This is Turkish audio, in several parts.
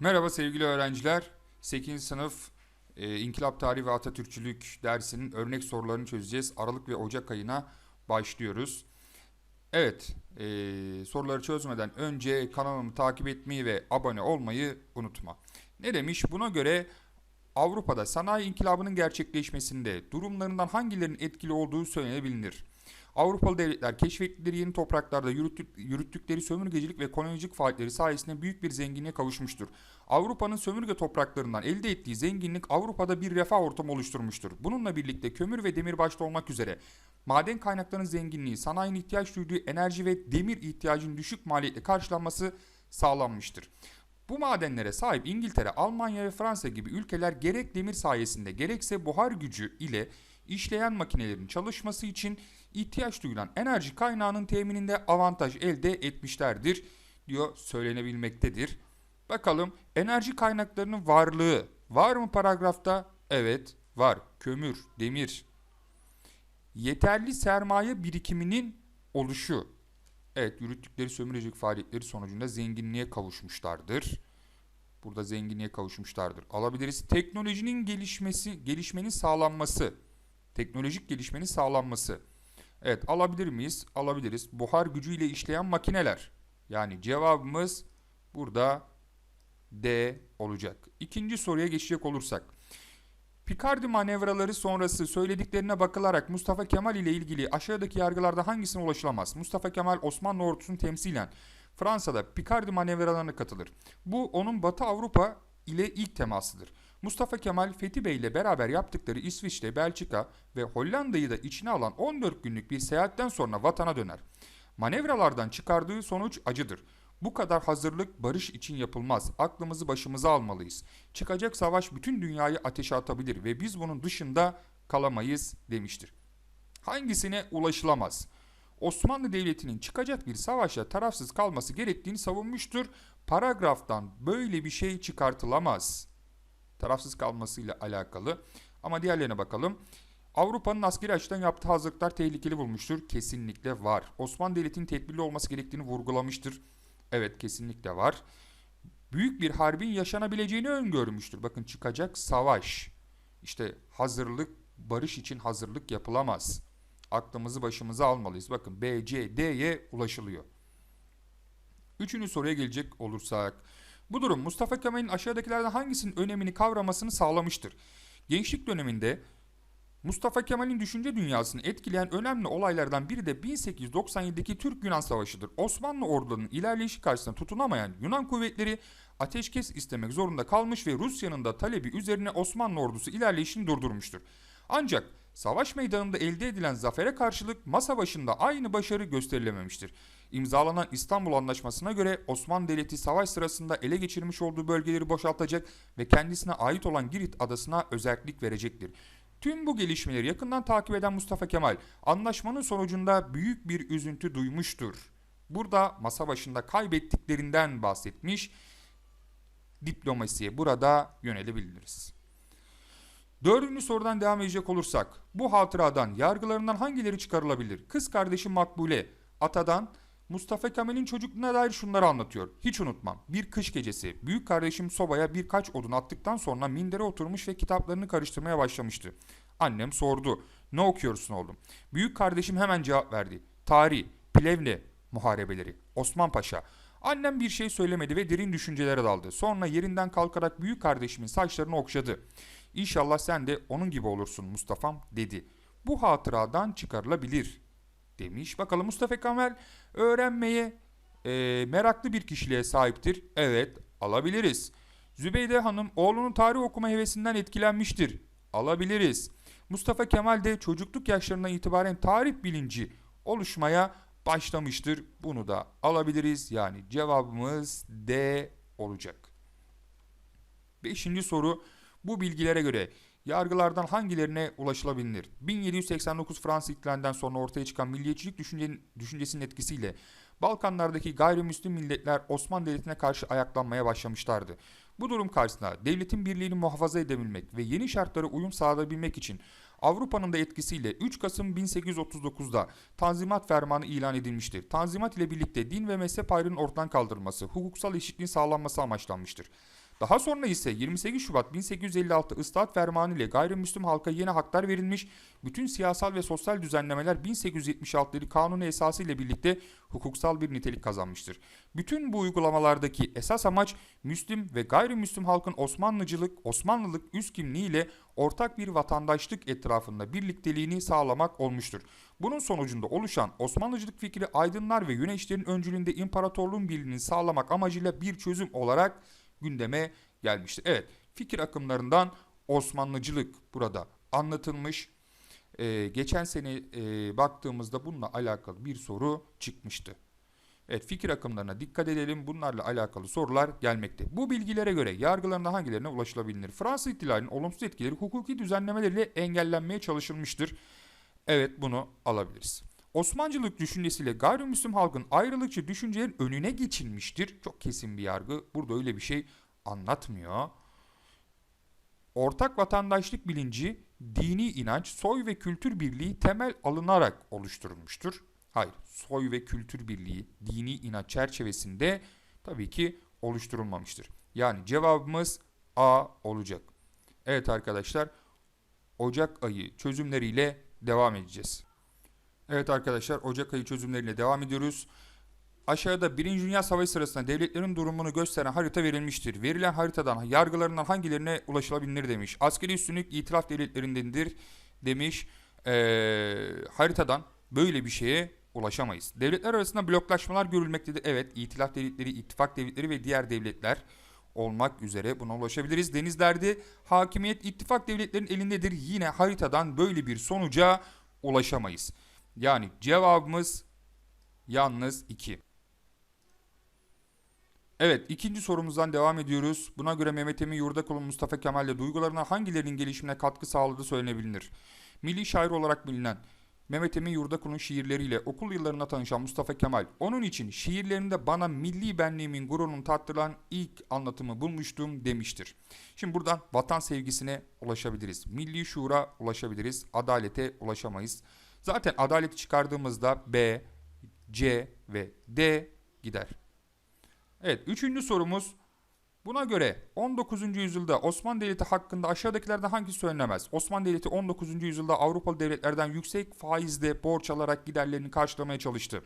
Merhaba sevgili öğrenciler. 8. sınıf e, İnkılap Tarihi ve Atatürkçülük dersinin örnek sorularını çözeceğiz. Aralık ve Ocak ayına başlıyoruz. Evet, e, soruları çözmeden önce kanalımı takip etmeyi ve abone olmayı unutma. Ne demiş? Buna göre Avrupa'da sanayi inkılabının gerçekleşmesinde durumlarından hangilerinin etkili olduğu söylenebilir. Avrupalı devletler keşfettikleri yeni topraklarda yürüttük- yürüttükleri sömürgecilik ve kolonicilik faaliyetleri sayesinde büyük bir zenginliğe kavuşmuştur. Avrupa'nın sömürge topraklarından elde ettiği zenginlik Avrupa'da bir refah ortamı oluşturmuştur. Bununla birlikte kömür ve demir başta olmak üzere maden kaynaklarının zenginliği, sanayinin ihtiyaç duyduğu enerji ve demir ihtiyacının düşük maliyetle karşılanması sağlanmıştır. Bu madenlere sahip İngiltere, Almanya ve Fransa gibi ülkeler gerek demir sayesinde gerekse buhar gücü ile işleyen makinelerin çalışması için ihtiyaç duyulan enerji kaynağının temininde avantaj elde etmişlerdir diyor söylenebilmektedir. Bakalım enerji kaynaklarının varlığı var mı paragrafta? Evet var. Kömür, demir. Yeterli sermaye birikiminin oluşu. Evet yürüttükleri sömürecilik faaliyetleri sonucunda zenginliğe kavuşmuşlardır. Burada zenginliğe kavuşmuşlardır. Alabiliriz. Teknolojinin gelişmesi, gelişmenin sağlanması. Teknolojik gelişmenin sağlanması. Evet alabilir miyiz? Alabiliriz. Buhar gücüyle işleyen makineler. Yani cevabımız burada D olacak. İkinci soruya geçecek olursak. Picardi manevraları sonrası söylediklerine bakılarak Mustafa Kemal ile ilgili aşağıdaki yargılarda hangisine ulaşılamaz? Mustafa Kemal Osmanlı ordusunu temsilen Fransa'da Picardi manevralarına katılır. Bu onun Batı Avrupa ile ilk temasıdır. Mustafa Kemal Fethi Bey ile beraber yaptıkları İsviçre, Belçika ve Hollanda'yı da içine alan 14 günlük bir seyahatten sonra vatana döner. Manevralardan çıkardığı sonuç acıdır. Bu kadar hazırlık barış için yapılmaz. Aklımızı başımıza almalıyız. Çıkacak savaş bütün dünyayı ateşe atabilir ve biz bunun dışında kalamayız demiştir. Hangisine ulaşılamaz? Osmanlı Devleti'nin çıkacak bir savaşla tarafsız kalması gerektiğini savunmuştur. Paragraftan böyle bir şey çıkartılamaz. Tarafsız kalmasıyla alakalı. Ama diğerlerine bakalım. Avrupa'nın askeri açıdan yaptığı hazırlıklar tehlikeli bulmuştur. Kesinlikle var. Osmanlı Devleti'nin tedbirli olması gerektiğini vurgulamıştır. Evet kesinlikle var. Büyük bir harbin yaşanabileceğini öngörmüştür. Bakın çıkacak savaş. İşte hazırlık, barış için hazırlık yapılamaz. Aklımızı başımıza almalıyız. Bakın B, C, D'ye ulaşılıyor. Üçüncü soruya gelecek olursak. Bu durum Mustafa Kemal'in aşağıdakilerden hangisinin önemini kavramasını sağlamıştır? Gençlik döneminde Mustafa Kemal'in düşünce dünyasını etkileyen önemli olaylardan biri de 1897'deki Türk-Yunan Savaşı'dır. Osmanlı ordularının ilerleyişi karşısında tutunamayan Yunan kuvvetleri ateşkes istemek zorunda kalmış ve Rusya'nın da talebi üzerine Osmanlı ordusu ilerleyişini durdurmuştur. Ancak savaş meydanında elde edilen zafere karşılık masa başında aynı başarı gösterilememiştir. İmzalanan İstanbul Anlaşması'na göre Osmanlı Devleti savaş sırasında ele geçirmiş olduğu bölgeleri boşaltacak ve kendisine ait olan Girit adasına özellik verecektir. Tüm bu gelişmeleri yakından takip eden Mustafa Kemal anlaşmanın sonucunda büyük bir üzüntü duymuştur. Burada masa başında kaybettiklerinden bahsetmiş. Diplomasiye burada yönelebiliriz. Dördüncü sorudan devam edecek olursak bu hatıradan yargılarından hangileri çıkarılabilir? Kız kardeşi Makbule atadan Mustafa Kemal'in çocukluğuna dair şunları anlatıyor. Hiç unutmam. Bir kış gecesi büyük kardeşim sobaya birkaç odun attıktan sonra mindere oturmuş ve kitaplarını karıştırmaya başlamıştı. Annem sordu. Ne okuyorsun oğlum? Büyük kardeşim hemen cevap verdi. Tarih, Plevne muharebeleri, Osman Paşa. Annem bir şey söylemedi ve derin düşüncelere daldı. Sonra yerinden kalkarak büyük kardeşimin saçlarını okşadı. İnşallah sen de onun gibi olursun Mustafa'm dedi. Bu hatıradan çıkarılabilir demiş. Bakalım Mustafa Kemal öğrenmeye e, meraklı bir kişiliğe sahiptir. Evet alabiliriz. Zübeyde Hanım oğlunun tarih okuma hevesinden etkilenmiştir. Alabiliriz. Mustafa Kemal de çocukluk yaşlarından itibaren tarih bilinci oluşmaya başlamıştır. Bunu da alabiliriz. Yani cevabımız D olacak. Beşinci soru bu bilgilere göre yargılardan hangilerine ulaşılabilir? 1789 Fransız ihtilalinden sonra ortaya çıkan milliyetçilik düşüncesinin etkisiyle Balkanlardaki gayrimüslim milletler Osmanlı Devleti'ne karşı ayaklanmaya başlamışlardı. Bu durum karşısında devletin birliğini muhafaza edebilmek ve yeni şartlara uyum sağlayabilmek için Avrupa'nın da etkisiyle 3 Kasım 1839'da Tanzimat Fermanı ilan edilmiştir. Tanzimat ile birlikte din ve mezhep ayrının ortadan kaldırılması, hukuksal eşitliğin sağlanması amaçlanmıştır. Daha sonra ise 28 Şubat 1856 ıslahat fermanı ile gayrimüslim halka yeni haklar verilmiş, bütün siyasal ve sosyal düzenlemeler 1876 kanunu esası ile birlikte hukuksal bir nitelik kazanmıştır. Bütün bu uygulamalardaki esas amaç Müslüm ve gayrimüslim halkın Osmanlıcılık, Osmanlılık üst kimliği ile ortak bir vatandaşlık etrafında birlikteliğini sağlamak olmuştur. Bunun sonucunda oluşan Osmanlıcılık fikri aydınlar ve güneşlerin öncülüğünde imparatorluğun birliğini sağlamak amacıyla bir çözüm olarak gündeme gelmiştir. Evet, fikir akımlarından Osmanlıcılık burada anlatılmış. Ee, geçen sene e, baktığımızda bununla alakalı bir soru çıkmıştı. Evet fikir akımlarına dikkat edelim. Bunlarla alakalı sorular gelmekte. Bu bilgilere göre yargılarında hangilerine ulaşılabilir? Fransız ihtilalinin olumsuz etkileri hukuki düzenlemeleriyle engellenmeye çalışılmıştır. Evet bunu alabiliriz. Osmancılık düşüncesiyle gayrimüslim halkın ayrılıkçı düşüncelerin önüne geçilmiştir. Çok kesin bir yargı. Burada öyle bir şey anlatmıyor. Ortak vatandaşlık bilinci, dini inanç, soy ve kültür birliği temel alınarak oluşturulmuştur. Hayır, soy ve kültür birliği, dini inanç çerçevesinde tabii ki oluşturulmamıştır. Yani cevabımız A olacak. Evet arkadaşlar, Ocak ayı çözümleriyle devam edeceğiz. Evet arkadaşlar, Ocak ayı çözümleriyle devam ediyoruz. Aşağıda 1. Dünya Savaşı sırasında devletlerin durumunu gösteren harita verilmiştir. Verilen haritadan yargılarından hangilerine ulaşılabilir demiş. Askeri üstünlük itiraf devletlerindendir demiş. Ee, haritadan böyle bir şeye ulaşamayız. Devletler arasında bloklaşmalar görülmektedir. Evet, itilaf devletleri, ittifak devletleri ve diğer devletler olmak üzere buna ulaşabiliriz. Denizlerde hakimiyet ittifak devletlerin elindedir. Yine haritadan böyle bir sonuca ulaşamayız. Yani cevabımız yalnız 2. Evet ikinci sorumuzdan devam ediyoruz. Buna göre Mehmet Emin Yurdakulu Mustafa Kemal'le duygularına hangilerinin gelişimine katkı sağladığı söylenebilir. Milli şair olarak bilinen Mehmet Emin Yurdakulu'nun şiirleriyle okul yıllarında tanışan Mustafa Kemal, onun için şiirlerinde bana milli benliğimin gururunu tattıran ilk anlatımı bulmuştum demiştir. Şimdi buradan vatan sevgisine ulaşabiliriz. Milli şuura ulaşabiliriz. Adalete ulaşamayız. Zaten adaleti çıkardığımızda B, C ve D gider. Evet, üçüncü sorumuz. Buna göre 19. yüzyılda Osmanlı Devleti hakkında aşağıdakilerden hangisi söylenemez? Osmanlı Devleti 19. yüzyılda Avrupalı devletlerden yüksek faizle borç alarak giderlerini karşılamaya çalıştı.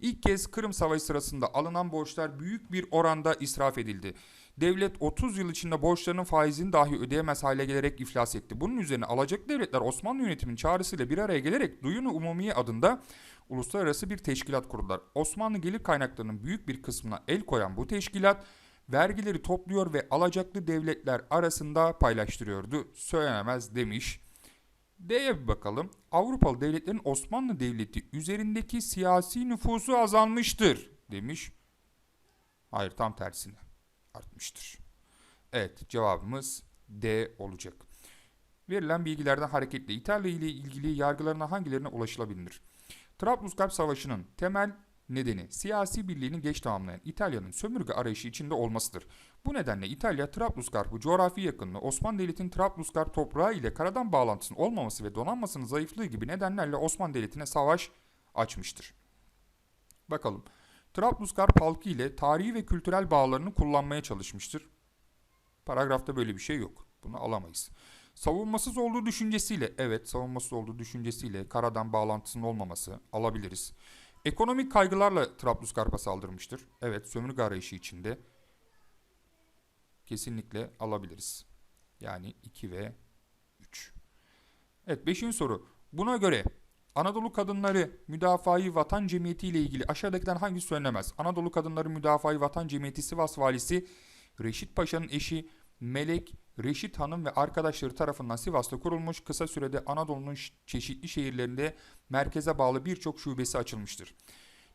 İlk kez Kırım Savaşı sırasında alınan borçlar büyük bir oranda israf edildi. Devlet 30 yıl içinde borçlarının faizini dahi ödeyemez hale gelerek iflas etti. Bunun üzerine alacak devletler Osmanlı yönetiminin çağrısıyla bir araya gelerek Duyunu Umumiye adında uluslararası bir teşkilat kurdular. Osmanlı gelir kaynaklarının büyük bir kısmına el koyan bu teşkilat vergileri topluyor ve alacaklı devletler arasında paylaştırıyordu. Söylenemez demiş. D'ye bir bakalım. Avrupalı devletlerin Osmanlı Devleti üzerindeki siyasi nüfusu azalmıştır demiş. Hayır tam tersine artmıştır. Evet cevabımız D olacak. Verilen bilgilerden hareketle İtalya ile ilgili yargılarına hangilerine ulaşılabilir? Trablusgarp Savaşı'nın temel nedeni siyasi birliğini geç tamamlayan İtalya'nın sömürge arayışı içinde olmasıdır. Bu nedenle İtalya Trablusgarp'ı coğrafi yakınlığı Osmanlı Devleti'nin Trablusgarp toprağı ile karadan bağlantısının olmaması ve donanmasının zayıflığı gibi nedenlerle Osmanlı Devleti'ne savaş açmıştır. Bakalım. Trablusgarp halkı ile tarihi ve kültürel bağlarını kullanmaya çalışmıştır. Paragrafta böyle bir şey yok. Bunu alamayız. Savunmasız olduğu düşüncesiyle, evet savunmasız olduğu düşüncesiyle karadan bağlantısının olmaması alabiliriz. Ekonomik kaygılarla Trablusgarp'a saldırmıştır. Evet sömürge arayışı içinde kesinlikle alabiliriz. Yani 2 ve 3. Evet 5. soru. Buna göre Anadolu Kadınları Müdafaa-i Vatan Cemiyeti ile ilgili aşağıdakilerden hangisi söylenemez? Anadolu Kadınları Müdafaa-i Vatan Cemiyeti Sivas Valisi Reşit Paşa'nın eşi Melek Reşit Hanım ve arkadaşları tarafından Sivas'ta kurulmuş kısa sürede Anadolu'nun çeşitli şehirlerinde merkeze bağlı birçok şubesi açılmıştır.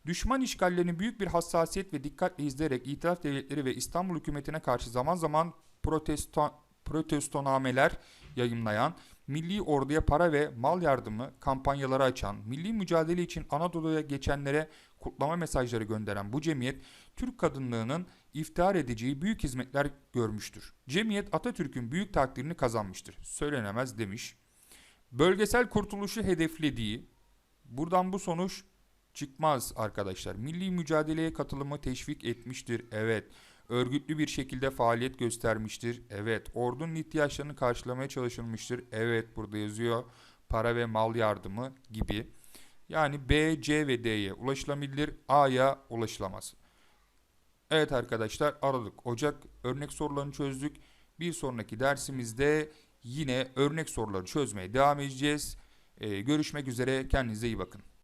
Düşman işgallerini büyük bir hassasiyet ve dikkatle izleyerek itiraf devletleri ve İstanbul hükümetine karşı zaman zaman protestan, protestonameler yayımlayan, milli orduya para ve mal yardımı kampanyaları açan, milli mücadele için Anadolu'ya geçenlere kutlama mesajları gönderen bu cemiyet, Türk kadınlığının iftihar edeceği büyük hizmetler görmüştür. Cemiyet Atatürk'ün büyük takdirini kazanmıştır. Söylenemez demiş. Bölgesel kurtuluşu hedeflediği, buradan bu sonuç çıkmaz arkadaşlar. Milli mücadeleye katılımı teşvik etmiştir. Evet. Örgütlü bir şekilde faaliyet göstermiştir. Evet. Ordunun ihtiyaçlarını karşılamaya çalışılmıştır. Evet burada yazıyor. Para ve mal yardımı gibi. Yani B, C ve D'ye ulaşılabilir. A'ya ulaşılamaz. Evet arkadaşlar Aralık, Ocak örnek sorularını çözdük. Bir sonraki dersimizde yine örnek soruları çözmeye devam edeceğiz. Ee, görüşmek üzere. Kendinize iyi bakın.